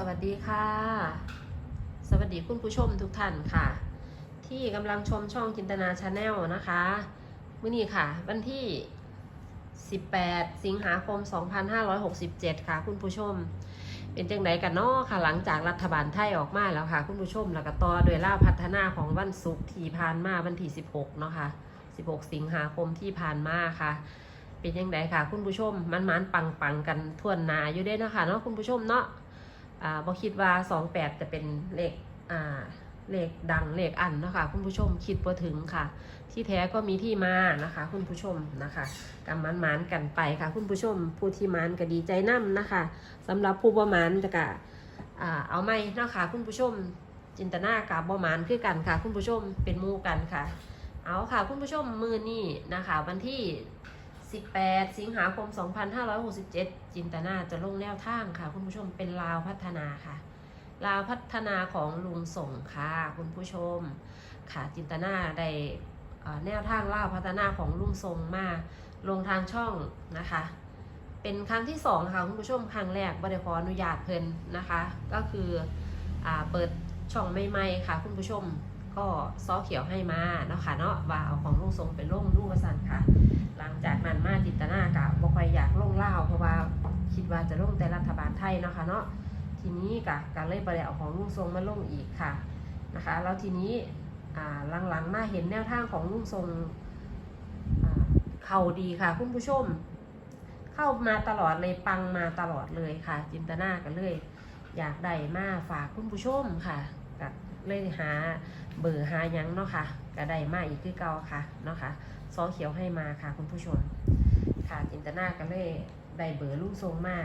สวัสดีค่ะ สวัสดีคุณผู้ชมทุกท่านค่ะ ที่กำลังชมช่องจินตนาชาแนลนะคะมื่อนี้ค่ะ วันที่ 18 สิงหาคม 2567 ค่ะ คุณผู้ชม เป็นจังไดกันเนาะค่ะ หลังจากรัฐบาลไทยออกมาแล้วค่ะ คุณผู้ชมแล้วก็ต่อโดยล่าพัฒนาของวันศุกร์ที่ผ่านมาวันที่ 16 เนาะค่ะ 16 สิงหาคมที่ผ่านมาค่ะเป็นยังไงค่ะ คุณผู้ชมมันมันปังปังๆกันทวหนาอยู่เด้เนาะค่ะเนาะคุณผู้ชมเนาะ อ่าบ่คิดว่า28จะเป็นเลขอ่าเลขดังเลขอันนะคะคุณผู้ชมคิดบ่ถึงค่ะ ที่แท้ก็มีที่มานะคะ คุณผู้ชมนะคะกำมันมานกันไปค่ะ คุณผู้ชมผู้ที่มานก็ดีใจนํนะคะสำหรับผู้บ่มานจะกะอ่าเอาไม่นะคะคุณผู้ชมจินตนากับบ่มานคือกันค่ะ คุณผู้ชมเป็นมู่กันค่ะ เอาค่ะ คุณผู้ชมมือนี้นะคะ วันที่ 18 สิงหาคม 2567 จินตนาจะลงแนวทางค่ะ คุณผู้ชมเป็นลาวพัฒนาค่ะ ลาวพัฒนาของลุงส่งค่ะคุณผู้ชมค่ะจินตนาได้เอ่อแนวทางลาวพัฒนาของลุงทรงมาลงทางช่องนะคะ เป็นครั้งที่สองค่ะคุณผู้ชมครั้งแรกบริขออนุญาตเพิ่นนะคะ ก็คืออเปิดช่องใหม่ๆค่ะคุณผู้ชม ก็ซอเขียวให้มาเนาะค่ะเนาะว่าเอาของลุงทรงไปลงดูวาสันค่ะ หลังจากนั้นมาจิตนากะบ่ค่อยอยากลงเล่าเพราะว่าคิดว่าจะลงแต่รัฐบาลไทยเนาะค่ะเนาะทีนี้กะการเล่ยปเดี๋ยเอาของลุงทรงมาลงอีกค่ะนะคะ แล้วทีนี้อ่าหลังๆมาเห็นแนวทางของลุงทรงเข่าดีค่ะคุณผู้ชม เข้ามาตลอดเลยปังมาตลอดเลยค่ะ จินตนากันเลย อยากได้มาฝากคุณผู้ชมค่ะ เลยหาเบอร์หายังเนาะค่ะก็ได้มาอีกคือเก่าค่ะเนาะค่ะซอเขียวให้มาค่ะ คุณผู้ชม ค่ะจินตนาก็เลยได้เบอร์ลูกทรงมา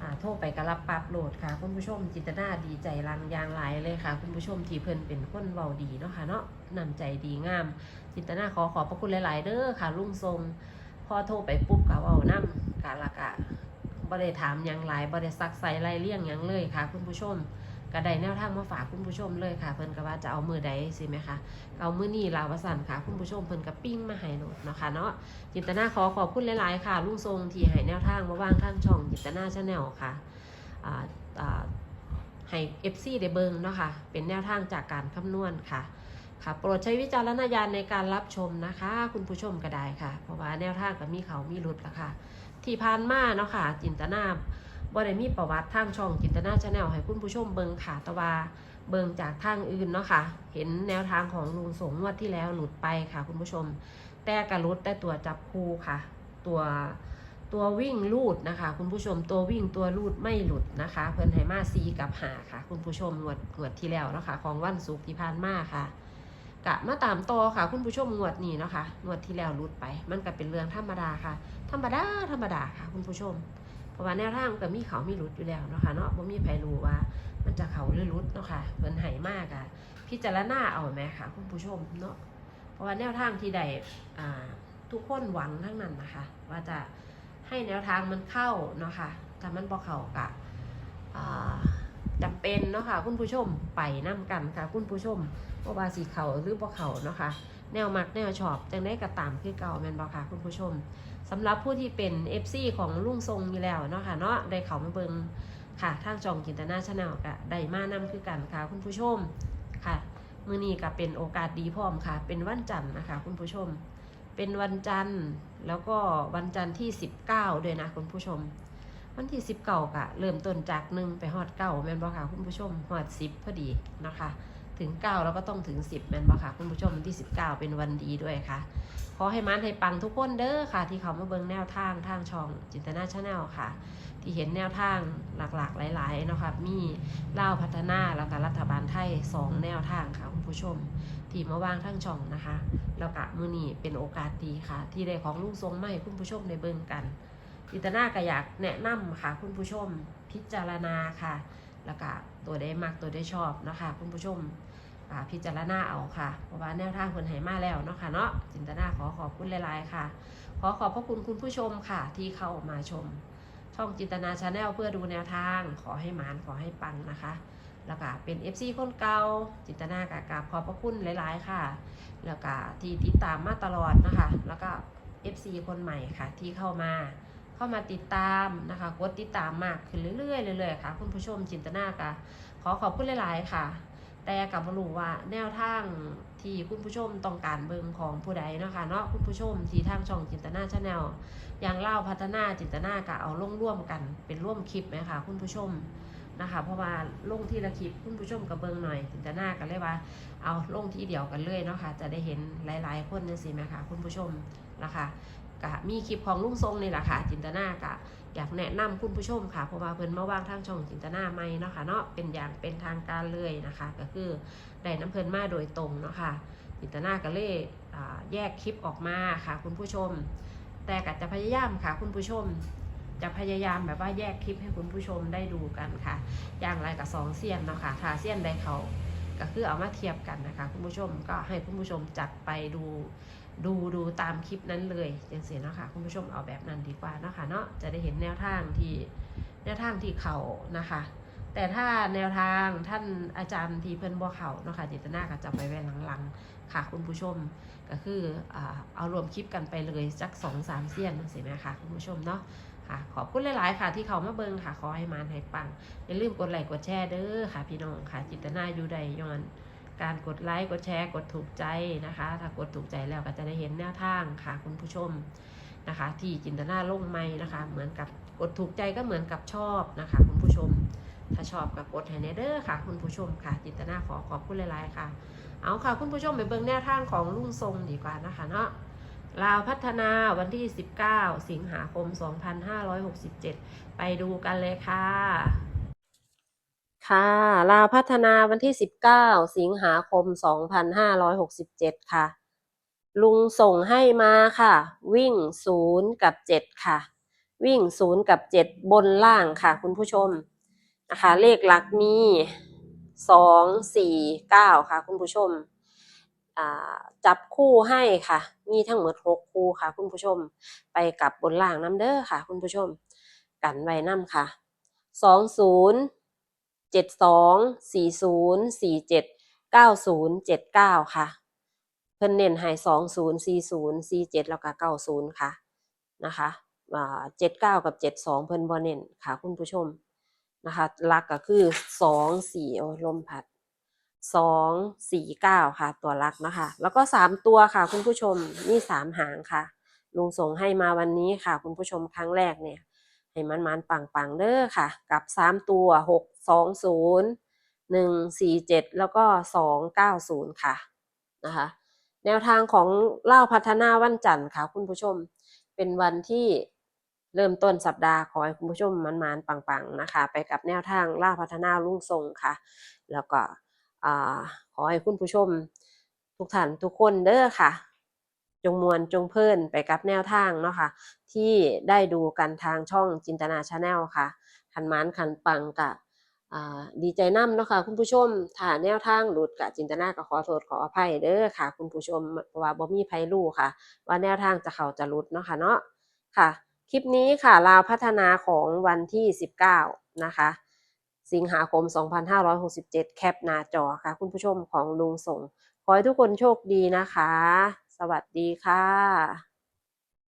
อ่าโทรไปกรับปรับโหลดค่ะ คุณผู้ชมจินตนาดีใจรังยางหลายเลยค่ะ คุณผู้ชมที่เพิ่นเป็นคนเบาดีเนาะค่ะเนาะนำใจดีงาม จินตนาขอขอบพระคุณหลาย ๆ เด้อค่ะลุงทรงพอโทรไปปุ๊บก็เว้านำกะละกะบ่ได้ถามยังหลายบ่ได้ซักไซไล่เลี่ยงยังเลยค่ะ คุณผู้ชม ก็ได้แนวทางมาฝากคุณผู้ชมเลยค่ะ เพิ่นก็ว่าจะเอามือใดสิไหมคะเอามือนี่ลาวสันค่ะคุณผู้ชมเพิ่นกับปิ้งมาให้โหลดเนาะค่ะเนาะจินตนาขอขอบคุณหลายๆค่ะลุงทรงที่ให้แนวทางมาว่างทางช่องจินตนาชาแนลค่ะอ่าอ่าให้ FC ได้เบิงเนาะค่ะเป็นแนวทางจากการคำนวณค่ะค่ะ โปรดใช้วิจารณญาณในการรับชมนะคะ คุณผู้ชมก็ได้ค่ะ เพราะว่าแนวทางก็มีเขามีหลุดละค่ะ ที่ผ่านมาเนาะค่ะจินตนา บ่ได้มีประวัติทางช่องจินตนาชาแนลให้คุณผู้ชมเบิงค่ะต่ว่าเบิงจากทางอื่นเนาะค่ะ เห็นแนวทางของลุงสงงวดที่แล้วหลุดไปค่ะ คุณผู้ชม แต่กระลุดแต่ตัวจับคู่ค่ะ ตัวตัววิ่งลูดนะคะ คุณผู้ชมตัววิ่งตัวลูดไม่หลุดนะคะ เพิ่นให้มาซีกับหาค่ะ คุณผู้ชมงวดงวดที่แล้วเนาะค่ะของวันศุกร์ที่ผ่านมาค่ะกะมาตามต่อค่ะ คุณผู้ชมงวดนี้เนาะค่ะงวดที่แล้วลุดไป มันก็เป็นเรื่องธรรมดาค่ะ ธรรมดาธรรมดาค่ะ คุณผู้ชม เพราะว่าแนวทางก็มีเขามีหลุดอยู่แล้วเนาะค่ะเนาะบ่มีใครรู้ว่า มันจะเขาหรือรุดเนาะค่ะเพิ่นไหมากอะพิจารณาเอาไหมค่ะคุณผู้ชมเนาะเพราะว่าแนวทางที่ใดทุกคนหวังทั้งนั้นนะคะ ว่าจะให้แนวทางมันเข้าเนาะค่ะถ้ามันบ่เขากะอ่าจำเป็นเนาะค่ะคุณผู้ชมไปนํกันค่ะ คุณผู้ชมเพราะว่าสีเขาหรือบ่เขาเนาะค่ะ แนวมักแนวชอบจังได้กระตามคือเก่าแมนบ่ค่ะคุณผู้ชมสำหรับผู้ที่เป็น FC ของลุงทรงอยู่แล้วเนาะค่ะเนาะได้เขามาเบิงค่ะทางจองจินตนาชาแนลกะได้มานำคือกันค่ะคุณผู้ชมค่ะมือนี้ก็เป็นโอกาสดีพร้อมค่ะ เป็นวันจันทร์นะคะ คุณผู้ชม เป็นวันจันทร์แล้วก็วันจันทร์ที่ 19ด้วยนะคุณผู้ชม วันที่ 19กะเริ่มต้นจากหนึ่งไปฮอดเก้าแม่นบ่ค่ะคุณผู้ชมฮอด10พอดีนะคะ ถึง 9 แล้วก็ต้องถึง 10แม่นบ่ค่ะ คุณผู้ชมวันที่ 19 เป็นวันดีด้วยค่ะ ขอให้มันให้ปังทุกคนเด้อค่ะ ที่เขามาเบิ่งแนวทางทางช่องจินตนาชาแนลค่ะ ที่เห็นแนวทางหลากๆ หลายๆนะคะมีเล่าพัฒนาแล้วก็รัฐบาลไทยสองแนวทางค่ะคุณผู้ชม ที่มาวางทั้งช่องนะคะแล้วก็มือนี้เป็นโอกาสดีค่ะ ที่ได้ของลุงทรงให้คุณผู้ชมในเบิ่งกันจินตนาก็อยากแนะนำค่ะ คุณผู้ชมพิจารณาค่ะ แล้วก็ตัวได้มักตัวได้ชอบนะคะคุณผู้ชมอ่าพิจารณาเอาค่ะ เพราะว่าแนวทางคนให้มาแล้วเนาะค่ะเนาะจินตนาขอขอบคุณหลายๆค่ะ ขอขอบพระคุณคุณผู้ชมค่ะ ที่เข้ามาชม ช่องจินตนาชาแนลเพื่อดูแนวทาง ขอให้หมานขอให้ปังนะคะ แล้วก็เป็น FC คนเก่าจินตนากากราบขอบพระคุณหลายๆค่ะ แล้วก็ที่ติดตามมาตลอดนะคะ แล้วก็ FC คนใหม่ค่ะที่เข้ามา เข้ามาติดตามนะคะกดติดตามมากขึ้นเรื่อยๆเรื่อยๆค่ะ คุณผู้ชมจินตนากะขอขอบคุณหลายๆค่ะ แต่กับบรู้ว่าแนวทางที่คุณผู้ชมต้องการเบิงของผู้ใดนะคะเนาะคุณผู้ชมที่ทางช่องจินตนาชาแนลอย่างเล่าพัฒนาจินตนากะเอาลงร่วมกันเป็นร่วมคลิปไหมคะคุณผู้ชมนะคะเพราะว่าลงที่ละคลิปคุณผู้ชมกับเบิงหน่อยจินตนากันเลยว่า เอาลงที่เดียวกันเลยเนาะค่ะจะได้เห็นหลาย ๆ คนนี่สิไหมคะคุณผู้ชมนะคะ กะมีคลิปของลุงทรงนี่แหละค่ะ จินตนากะอยากแนะนำคุณผู้ชมค่ะเพราะว่าเพิ่นมาว่างทางช่องจินตนาใหม่เนาะค่ะเนาะเป็นอย่างเป็นทางการเลยนะคะ ก็คือได้น้ำเพิ่นมาโดยตรงเนาะค่ะจินตนาก็เลยแยกคลิปออกมาค่ะ คุณผู้ชม แต่ก็จะพยายามค่ะ คุณผู้ชม จะพยายามแบบว่าแยกคลิปให้คุณผู้ชมได้ดูกันค่ะ อย่างไรกับสองเสี้ยนเนาะค่ะถ้าเสี้ยนใดเขาก็คือเอามาเทียบกันนะคะ คุณผู้ชมก็ให้คุณผู้ชมจัดไปดู ดูดูตามคลิปนั้นเลยจังสีเนาะค่ะคุณผู้ชมเอาแบบนั้นดีกว่าเนาะค่ะเนาะจะได้เห็นแนวทางที่แนวทางที่เขานะคะ แต่ถ้าแนวทางท่านอาจารย์ที่เพิ่นบ่เขาเนาะค่ะจิตนาก็จะไปไว้หลังๆค่ะคุณผู้ชมก็คือเอารวมคลิปกันไปเลยจักสองสามเสี้ยนจังสินะคะคุณผู้ชมเนาะค่ะขอบคุณหลาย ๆ ค่ะที่เขามาเบิงค่ะขอให้มานให้ปังอย่าลืมกดไลค์กดแชร์เด้อค่ะพี่น้องค่ะจิตนาอยู่ใดย้อน การกดไลค์กดแชร์กดถูกใจนะคะ ถ้ากดถูกใจแล้วก็จะได้เห็นแนวทางค่ะคุณผู้ชมนะคะ ที่จินตนาลงไม่นะคะ เหมือนกับกดถูกใจก็เหมือนกับชอบนะคะ คุณผู้ชม ถ้าชอบก็กดให้แน่เด้อค่ะ คุณผู้ชมค่ะ จินตนาขอขอบคุณหลาย ๆ ค่ะ เอาค่ะ คุณผู้ชมไปเบิ่งแนวทางของลุงทรงดีกว่านะคะเนาะลาวพัฒนาวันที่ 19 สิงหาคม 2567 ไปดูกันเลยค่ะ ค่ะลาวพัฒนาวันที่ 19 สิงหาคม 2567 ค่ะ ลุงส่งให้มาค่ะ วิ่ง 0 กับ 7 ค่ะ วิ่ง 0 กับ 7 บนล่างค่ะ คุณผู้ชมนะคะเลขหลักมี 2 4 9 ค่ะ คุณผู้ชมจับคู่ให้ค่ะ มีทั้งหมด 6 คู่ค่ะ คุณผู้ชม ไปกับบนล่างน้ำเด้อค่ะ คุณผู้ชม กันไว้น้ำค่ะส องศูนย์เจ็ดสองสี่ศูนย์สี่เจ็ดเก้าศูนย์เจ็ดเก้าค่ะ เพิ่นเน้นให้สองศูนย์สี่ศูนย์สี่เจ็ดแล้วก็เก้าศูนย์ค่ะนะคะเจ็ดเก้ากับเจ็ดสองเพิ่นบ่เน้นค่ะคุณผู้ชมนะคะหลักก็คือสองสี่โอ้ลมพัดสองสี่เก้าค่ะ ตัวหลักนะคะ แล้วก็สามตัวค่ะ คุณผู้ชมนี่สามหางค่ะ ลุงส่งให้มาวันนี้ค่ะ คุณผู้ชมครั้งแรกเนี่ย ให้มันมันปังปังเด้อค่ะ กับสามตัวหกสองศูนย์หนึ่งสี่เจ็ดแล้วก็สองเก้าศูนย์ค่ะนะคะ แนวทางของเล่าพัฒนาวันจันทร์ค่ะ คุณผู้ชมเป็นวันที่เริ่มต้นสัปดาห์ขอให้คุณผู้ชมมันมันๆปังๆนะคะ ไปกับแนวทางเล่าพัฒนาลุ่งทรงค่ะ แล้วก็อขอให้คุณผู้ชมทุกท่านทุกคนเด้อค่ะ จงมวลจงเพลินไปกับแนวทางเนาะค่ะ ที่ได้ดูกันทางช่องจินตนาชาแนลค่ะขันมานขันปังกะดีใจน้ำเนาะค่ะคุณผู้ชมถ้าแนวทางหลุดกะจินตนาก็ขอโทษขออภัยเด้อค่ะ คุณผู้ชมเพราะว่าบ่มีไผรู้ค่ะ ว่าแนวทางจะเข้าจะหลุดเนาะค่ะเนาะค่ะ คลิปนี้ค่ะลาวพัฒนาของวันที่ 19 นะคะ สิงหาคม 2567 แคปหน้าจอค่ะ คุณผู้ชมของลุงส่ง ขอให้ทุกคนโชคดีนะคะ สวัสดีค่ะ